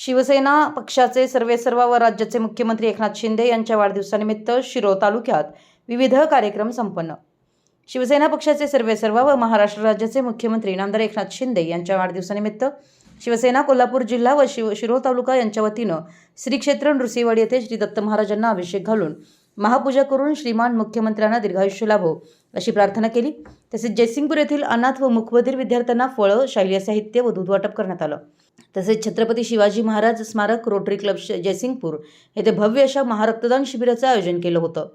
शिवसेना पक्षाचे सर्वेसर्वा व राज्याचे मुख्यमंत्री एकनाथ शिंदे यांच्या वाढदिवसानिमित्त शिरोळ तालुक्यात विविध कार्यक्रम संपन्न. शिवसेना पक्षाचे सर्वेसर्वा व महाराष्ट्र राज्याचे मुख्यमंत्री नामदार एकनाथ शिंदे यांच्या वाढदिवसानिमित्त शिवसेना कोल्हापूर जिल्हा व शिव शिरोळ तालुका यांच्या वतीनं श्री क्षेत्र नृसिंहवाडी येथे श्री दत्त महाराजांना अभिषेक घालून महापूजा करून श्रीमान मुख्यमंत्र्यांना दीर्घायुष्य लाभो अशी प्रार्थना केली. तसेच जयसिंगपूर येथील अनाथ व मुखबधीर विद्यार्थ्यांना फळं शालेय साहित्य व दूध वाटप करण्यात आलं. तसेच छत्रपती शिवाजी महाराज स्मारक रोटरी क्लब श- जयसिंगपूर येथे भव्य अशा महारक्तदान शिबिराचं आयोजन केलं होतं.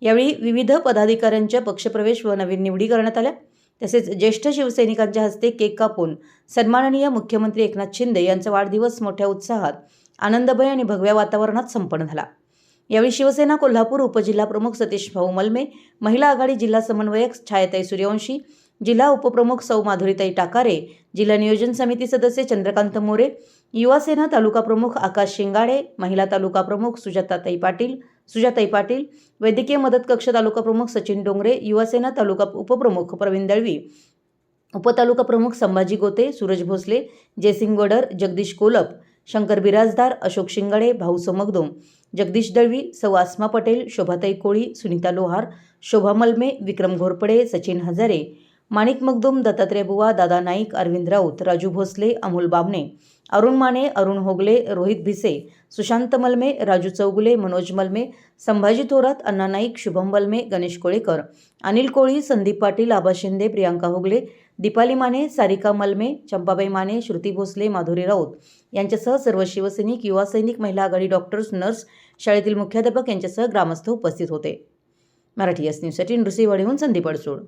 यावेळी विविध पदाधिकाऱ्यांच्या पक्षप्रवेश व नवीन निवडी करण्यात आल्या. तसेच ज्येष्ठ शिवसैनिकांच्या हस्ते केक कापून सन्माननीय मुख्यमंत्री एकनाथ शिंदे यांचा वाढदिवस मोठ्या उत्साहात आनंदमय आणि भगव्या वातावरणात संपन्न झाला. यावेळी शिवसेना कोल्हापूर उपजिल्हा प्रमुख सतीश भाऊ मलमे महिला आघाडी जिल्हा समन्वयक छायाताई सूर्यवंशी जिल्हा उपप्रमुख सौ माधुरीताई टाकारे जिल्हा नियोजन समिती सदस्य चंद्रकांत मोरे युवासेना तालुका प्रमुख आकाश शिंगाडे महिला तालुका प्रमुख सुजाताताई पाटील सुजाताई पाटील वैद्यकीय मदत कक्ष तालुका प्रमुख सचिन डोंगरे युवासेना तालुका उपप्रमुख प्रवीण दळवी उपतालुका प्रमुख संभाजी गोते सूरज भोसले जयसिंग वडर जगदीश कोलप शंकर बिराजदार अशोक शिंगाडे भाऊ मगदोम जगदीश दळवी सौ आसमा पटेल शोभाताई कोळी सुनीता लोहार शोभा मलमे विक्रम घोरपडे सचिन हजारे माणिक मगदुम दत्तात्रय बुवा दादा नाईक अरविंद राऊत राजू भोसले अमोल बाबणे अरुण माने अरुण होगले रोहित भिसे सुशांत मलमे राजू चौगुले मनोज मलमे संभाजी थोरात अण्णा नाईक शुभम मलमे गणेश कोळेकर अनिल कोळी संदीप पाटील आबा शिंदे प्रियांका होगले दीपाली माने सारिका मलमे चंपाबाई माने श्रुती भोसले माधुरी राऊत. यांच्यासह सर्व शिवसैनिक युवा सैनिक महिला आघाडी डॉक्टर्स नर्स शाळेतील मुख्याध्यापक यांच्यासह ग्रामस्थ उपस्थित होते. मराठी एस न्यूजसाठी नृसिंहवाडीहून संदीप अडसूळ.